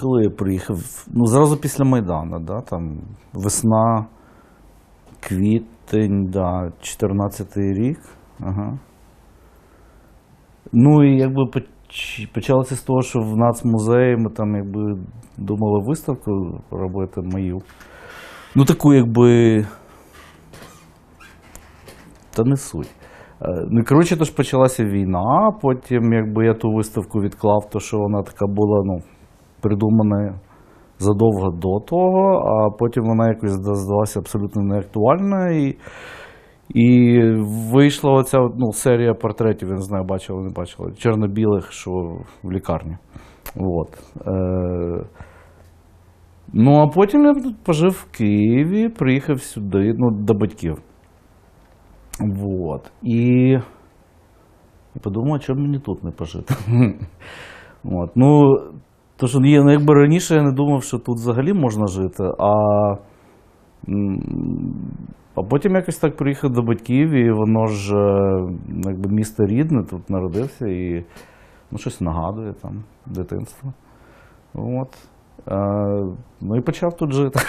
коли я приїхав? Ну, зразу після Майдану, да, там весна, квітень, да, 14-й рік. Ага. Ну і якби почалося з того, що в нацмузеї ми там якби думали виставку робити мою. Ну, таку якби. Та не суть. Е, Ну, коротше, ж почалася війна, потім якби я ту виставку відклав, то що вона така була, ну, придумана задовго до того, а потім вона якось зда- здалася абсолютно неактуальною. І, і вийшла оця ну, серія портретів, я не знаю, бачили, не бачили, чорно-білих, що в лікарні. От. Е, ну, а потім я пожив в Києві, приїхав сюди, ну, до батьків. Вот. І я подумав, чому мені тут не пожити. От. Ну, то, що є, ну, якби раніше я не думав, що тут взагалі можна жити, а, а потім якось так приїхав до батьків, і воно ж е, якби місто рідне, тут народився і ну, щось нагадує там, дитинство. От. Е, ну і почав тут жити.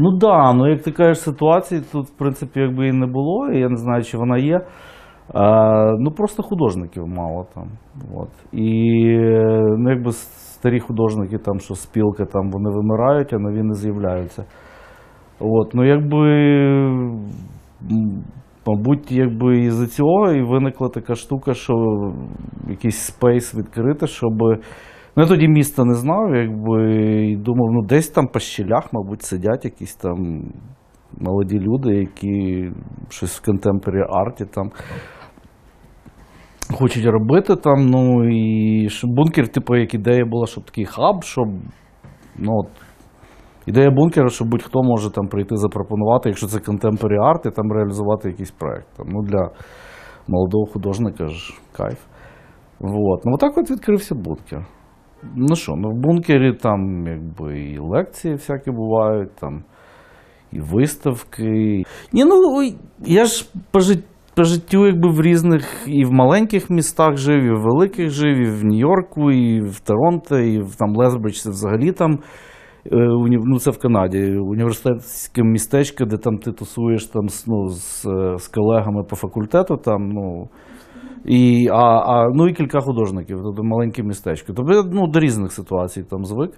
Ну так, ну як ти кажеш, ситуації тут, в принципі, якби і не було, і я не знаю, чи вона є. Ну просто художників мало там. От. І ну, якби старі художники, там, що спілки, там, вони вимирають, а нові не з'являються. От, ну якби, мабуть, якби із-за цього і виникла така штука, що якийсь спейс відкрити, щоб. Ну, я тоді міста не знав, якби і думав, ну десь там по щелях, мабуть, сидять якісь там молоді люди, які щось в контемпорі арті там хочуть робити там. Ну і бункер, типу, як ідея була, щоб такий хаб, щоб ну от. Ідея бункера, що будь-хто може там прийти запропонувати, якщо це contemporary арт, і там реалізувати якийсь проект. Там, ну, для молодого художника ж кайф. Вот. Ну, отак от відкрився бункер. Ну що, ну в бункері там якби і лекції всякі бувають, там і виставки. Ні, ну я ж по, жит- по життю якби в різних і в маленьких містах жив, і в великих жив, і в Нью-Йорку, і в Торонто, і в там Лесбридж, взагалі там. е, Ну, це в Канаді, університетське містечко, де там ти тусуєш там, ну, з, з колегами по факультету, там, ну, і, а, а, ну і кілька художників, тобто маленьке містечко. Тобто ну, до різних ситуацій там звик.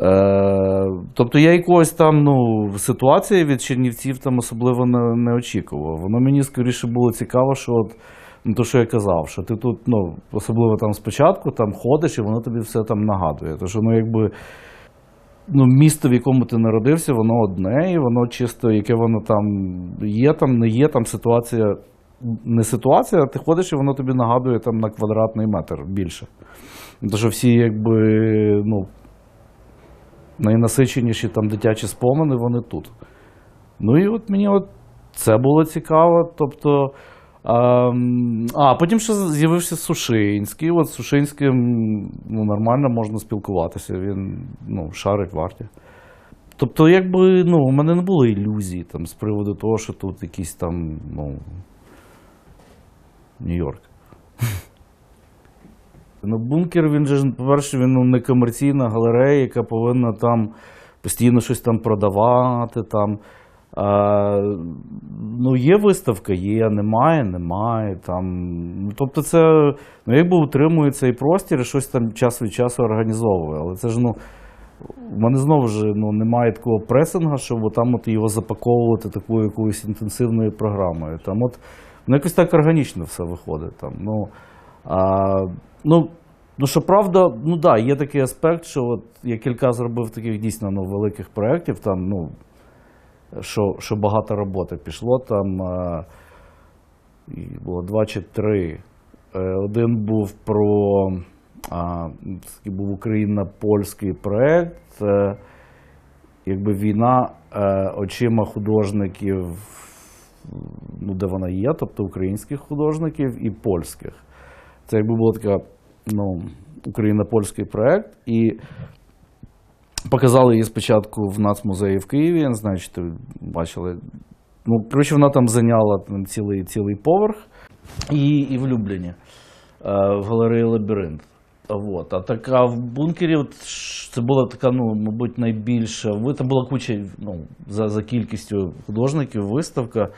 Е, тобто я якогось там ну, ситуації від Чернівців там особливо не, не очікував. Воно мені скоріше було цікаво, що от, ну, то, що я казав, що ти тут, ну, особливо там спочатку там ходиш, і воно тобі все там нагадує. Тому що ну, якби, ну, місто, в якому ти народився, воно одне, і воно чисто, яке воно там є, там не є, там ситуація. Не ситуація, а ти ходиш і воно тобі нагадує там на квадратний метр більше. Тому що всі, якби, ну, найнасиченіші там дитячі спомини, вони тут. Ну і от мені от це було цікаво. Тобто, а, а потім ще з'явився Сушинський. От з Сушинським ну, нормально можна спілкуватися. Він ну, шарить в арті. Тобто, якби ну, у мене не було ілюзій там, з приводу того, що тут якийсь там, ну, Нью-Йорк. Ну, бункер, він же, по-перше, він ну, не комерційна галерея, яка повинна там постійно щось там продавати. Там. А, ну, є виставка, є, немає, немає. Там. Ну, тобто це ну, якби утримує цей простір і щось там час від часу організовує. Але це ж ну. У мене знову ж ну, немає такого пресинга, щоб там от його запаковувати такою якоюсь інтенсивною програмою. Там от, ну, якось так органічно все виходить. Там, ну, а, ну, ну, що правда, ну да, є такий аспект, що от я кілька зробив таких дійсно ну, великих проєктів, там, ну, що, що багато роботи пішло. Там е, було два чи три. Е, Один був про а, був Україна-польський проєкт, е, якби війна е, очима художників, ну, де вона є, тобто українських художників і польських. Це якби була така ну, Україно-польський проєкт. І показали її спочатку в Нацмузеї в Києві. Я не знаю, чи ти бачили. Ну, коротше, вона там зайняла там, цілий, цілий поверх і, і в Любліні, е, в галереї Лабіринт. Вот. А така в бункері, от, це була така, ну, мабуть, найбільша. Там була куча ну, за, за кількістю художників, виставка.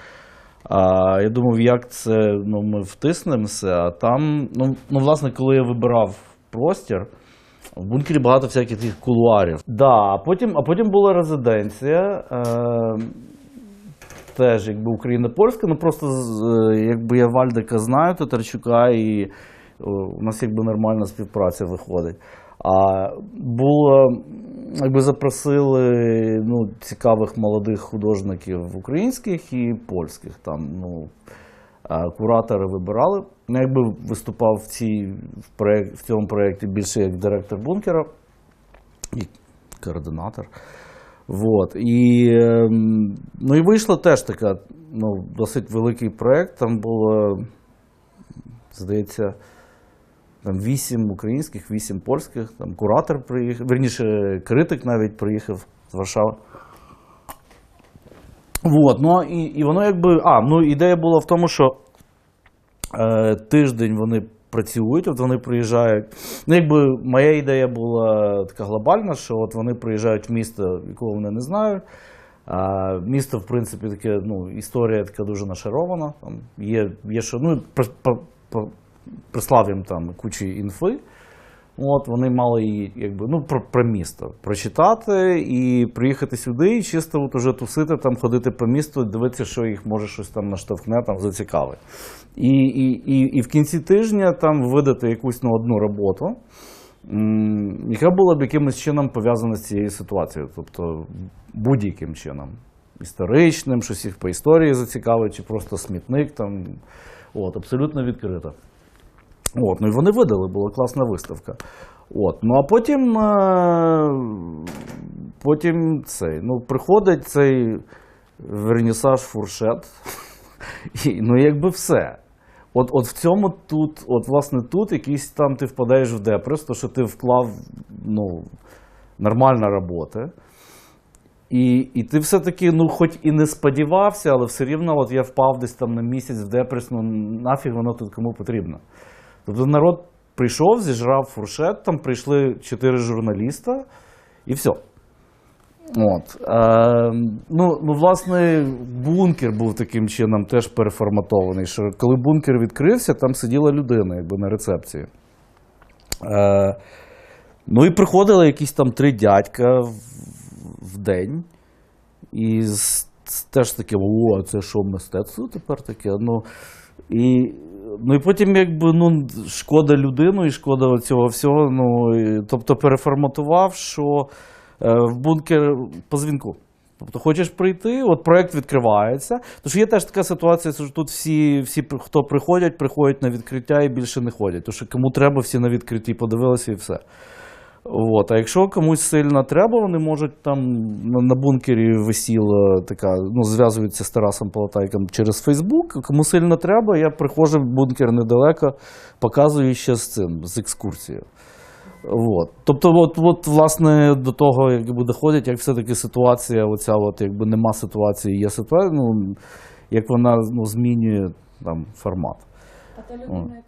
А, я думав, як це ну, ми втиснемося. А там, ну, ну, власне, коли я вибирав простір, в бункері багато всяких таких кулуарів. Да, а, потім, а потім була резиденція. Е, теж якби Україна польська, ну просто е, якби я Вальдика знаю, Татарчука, і о, у нас якби нормальна співпраця виходить. А було, якби запросили ну, цікавих молодих художників українських і польських. Там, ну, куратори вибирали. Ну, якби виступав в, цій, в, проєк- в цьому проєкті більше як директор бункера і координатор. Вот. І, ну і вийшла теж така ну, досить великий проєкт. Там було, здається, там вісім українських, вісім польських, там куратор приїхав, верніше, критик навіть приїхав з Варшави. Вот, ну і, і воно якби. А, ну ідея була в тому, що е, тиждень вони працюють, от вони приїжджають. Ну, якби моя ідея була така глобальна, що от вони приїжджають в місто, якого вони не знають. А, місто, в принципі, таке, ну, історія така дуже нашарована. Там є, є що, ну, прислав їм там кучу інфи. От вони мали її, якби, ну, про, про місто прочитати і приїхати сюди, і чисто от уже тусити, там, ходити по місту, дивитися, що їх може щось там наштовхне, там зацікавить. І, і, і, і в кінці тижня там видати якусь ну, одну роботу, яка була б якимось чином пов'язана з цією ситуацією, тобто будь-яким чином. Історичним, щось їх по історії зацікавить, чи просто смітник там. От, абсолютно відкрито. От, ну і вони видали, була класна виставка. От, ну а потім, е, потім цей, ну, приходить цей вернісаж фуршет, і, ну якби все. От, от в цьому тут, от власне тут якийсь там ти впадаєш в депрес, то що ти вклав ну, нормальна робота. І, і ти все-таки, ну, хоч і не сподівався, але все рівно от я впав десь там на місяць в депрес, ну нафіг воно тут кому потрібно. Тобто народ прийшов, зіжрав фуршет, там прийшли чотири журналіста і все. От. Е, ну, ну, власне, бункер був таким чином теж переформатований. Що коли бункер відкрився, там сиділа людина якби на рецепції. Е, ну і приходили якісь там три дядька в, в день. І з, з- теж таке, о, це що мистецтво тепер таке? Ну, і, ну і потім, якби, ну, шкода людину і шкода цього всього. Ну, і, тобто переформатував, що е, в бункер по дзвінку. Тобто хочеш прийти, от проект відкривається. Тож є теж така ситуація, що тут всі, всі, хто приходять, приходять на відкриття і більше не ходять. Тому що кому треба, всі на відкритті подивилися і все. От. А якщо комусь сильно треба, вони можуть там на, бункері висіла така, ну, зв'язуються з Тарасом Полотайком через Фейсбук. Кому сильно треба, я приходжу в бункер недалеко, показую ще з цим, з екскурсією. От. Тобто, от, от, власне, до того, якби доходять, як все-таки ситуація, оця от, якби нема ситуації, є ситуація, ну, як вона ну, змінює там, формат. А та людина,